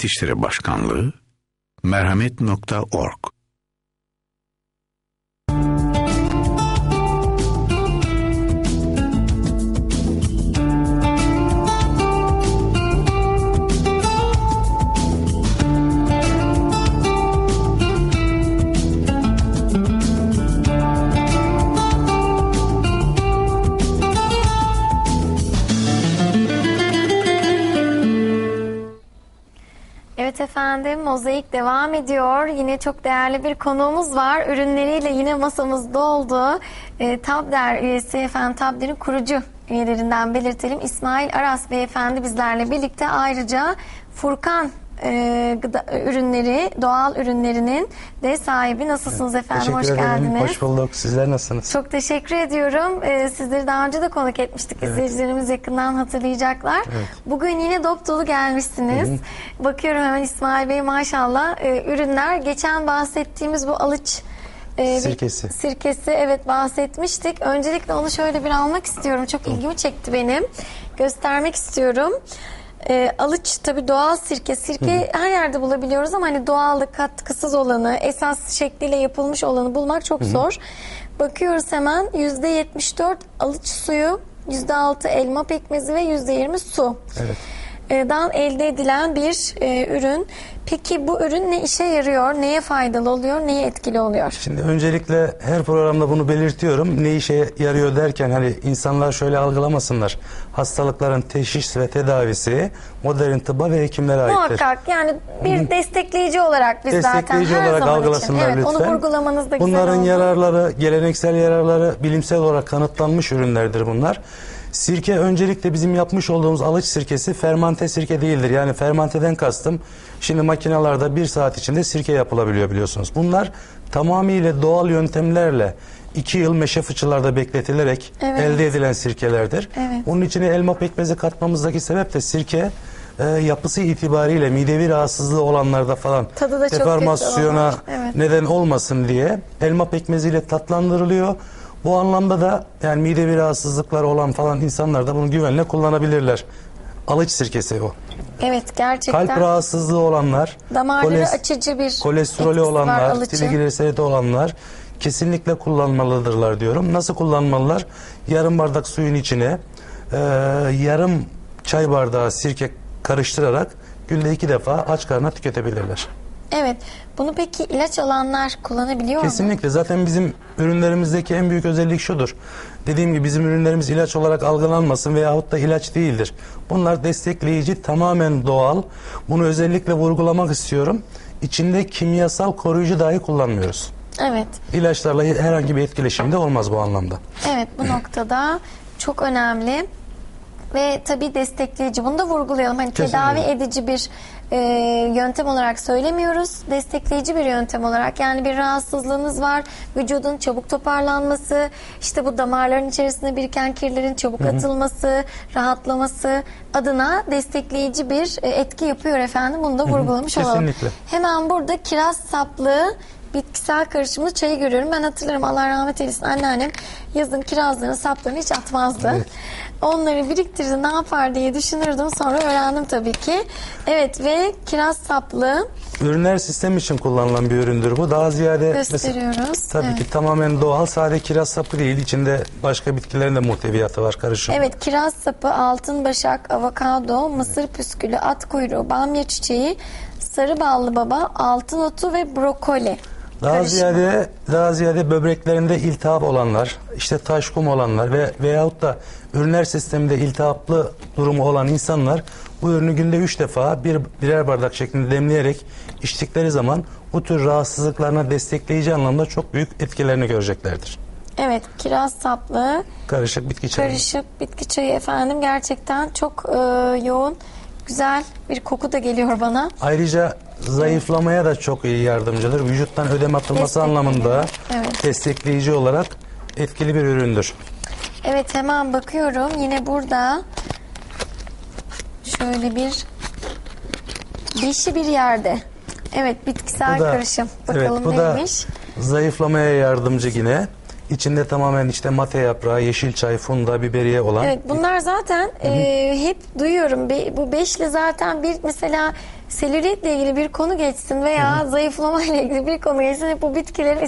Diyanet Başkanlığı merhamet.org Evet efendim mozaik devam ediyor. Yine çok değerli bir konuğumuz var. Ürünleriyle yine masamız doldu. E, Tabder üyesi efendim Tabder'in kurucu üyelerinden belirtelim. İsmail Aras beyefendi bizlerle birlikte ayrıca Furkan e, gıda, ürünleri, doğal ürünlerinin de sahibi. Nasılsınız efendim? Hoş Teşekkür ederim. geldiniz. Hoş bulduk. Sizler nasılsınız? Çok teşekkür ediyorum. Ee, sizleri daha önce de konuk etmiştik. İzleyicilerimiz yakından hatırlayacaklar. Bugün yine dop dolu gelmişsiniz. Bakıyorum hemen İsmail Bey maşallah e, ürünler. Geçen bahsettiğimiğimiz bu alıç e, Sirkesi. Sirkesi evet bahsetmiştik. Öncelikle onu şöyle bir almak istiyorum. Çok ilgimi çekti benim. Göstermek istiyorum. E, alıç tabii doğal sirke. Sirke her yerde bulabiliyoruz ama hani doğallık katkısız olanı, esas şekliyle yapılmış olanı bulmak çok zor. Bakıyoruz hemen %74 alıç suyu, %6 elma pekmezi ve %20 su. Evet. Dan elde edilen bir e, ürün. Peki bu ürün ne işe yarıyor? Neye faydalı oluyor? Neye etkili oluyor? Şimdi öncelikle her programda bunu belirtiyorum. Ne işe yarıyor derken hani insanlar şöyle algılamasınlar. Hastalıkların teşhis ve tedavisi modern tıbba ve hekimlere aittir. Muhakkak yani bir destekleyici olarak biz zaten Destekleyici her olarak zaman için. algılasınlar Evet, lütfen. onu vurgulamanız da güzel Bunların oldu. yararları, geleneksel yararları bilimsel olarak kanıtlanmış ürünlerdir bunlar. Sirke öncelikle bizim yapmış olduğumuz alıç sirkesi fermante sirke değildir. Yani fermanteden kastım şimdi makinalarda bir saat içinde sirke yapılabiliyor biliyorsunuz. Bunlar tamamıyla doğal yöntemlerle iki yıl meşe fıçılarda bekletilerek Evet. elde edilen sirkelerdir. Evet. Bunun içine elma pekmezi katmamızdaki sebep de sirke e, yapısı itibariyle midevi rahatsızlığı olanlarda falan deformasyona evet. neden olmasın diye elma pekmeziyle tatlandırılıyor. Bu anlamda da yani midevi rahatsızlıklar olan falan insanlar da bunu güvenle kullanabilirler. Alıç sirkesi o. Evet gerçekten Kalp rahatsızlığı olanlar, damarları koles- açıcı bir kolesterolü olanlar, alıcın. trigliseridi olanlar kesinlikle kullanmalıdırlar diyorum. Nasıl kullanmalılar? Yarım bardak suyun içine e, yarım çay bardağı sirke karıştırarak günde iki defa aç karnına tüketebilirler. Evet. Bunu peki ilaç alanlar kullanabiliyor mu? Kesinlikle. Zaten bizim ürünlerimizdeki en büyük özellik şudur. Dediğim gibi bizim ürünlerimiz ilaç olarak algılanmasın veyahut da ilaç değildir. Bunlar destekleyici, tamamen doğal. Bunu özellikle vurgulamak istiyorum. İçinde kimyasal koruyucu dahi kullanmıyoruz. Evet. İlaçlarla herhangi bir etkileşim de olmaz bu anlamda. Evet bu noktada çok önemli ve tabii destekleyici. Bunu da vurgulayalım. Hani Kesinlikle. tedavi edici bir e, yöntem olarak söylemiyoruz. Destekleyici bir yöntem olarak. Yani bir rahatsızlığınız var. Vücudun çabuk toparlanması, işte bu damarların içerisinde biriken kirlerin çabuk atılması, rahatlaması adına destekleyici bir e, etki yapıyor efendim. Bunu da vurgulamış olalım. Kesinlikle. Hemen burada kiraz saplı bitkisel karışımlı çayı görüyorum. Ben hatırlarım Allah rahmet eylesin anneannem yazın kirazların saplarını hiç atmazdı. Evet. Onları biriktirdi ne yapar diye düşünürdüm. Sonra öğrendim tabii ki. Evet ve kiraz saplı Ürünler sistem için kullanılan bir üründür bu. Daha ziyade mesela- gösteriyoruz. tabii evet. ki tamamen doğal. Sade kiraz sapı değil. İçinde başka bitkilerin de muhteviyatı var karışım. Evet kiraz sapı, altın başak, avokado, mısır püskülü, at kuyruğu, bamya çiçeği, sarı ballı baba, altın otu ve brokoli. Daha karışımı. ziyade daha ziyade böbreklerinde iltihap olanlar, işte taşkum olanlar ve veyahut da üriner sisteminde iltihaplı durumu olan insanlar bu ürünü günde üç defa bir birer bardak şeklinde demleyerek içtikleri zaman bu tür rahatsızlıklarına destekleyici anlamda çok büyük etkilerini göreceklerdir. Evet kiraz saplı, Karışık bitki çayı. Karışık bitki çayı efendim gerçekten çok e, yoğun, güzel bir koku da geliyor bana. Ayrıca zayıflamaya da çok iyi yardımcıdır. Vücuttan ödem atılması Destekleyici. anlamında Evet. destekleyici olarak etkili bir üründür. Evet hemen bakıyorum yine burada şöyle bir beşi bir yerde. Evet bitkisel Bu da- karışım. Bakalım evet, bu da neymiş? zayıflamaya yardımcı yine. İçinde tamamen işte mate yaprağı, yeşil çay, funda, biberiye olan. Evet bunlar zaten e, hep duyuyorum. Be- bu beşli zaten bir mesela selülitle ilgili bir konu geçsin veya zayıflama ile ilgili bir konu geçsin hep bu bitkilerin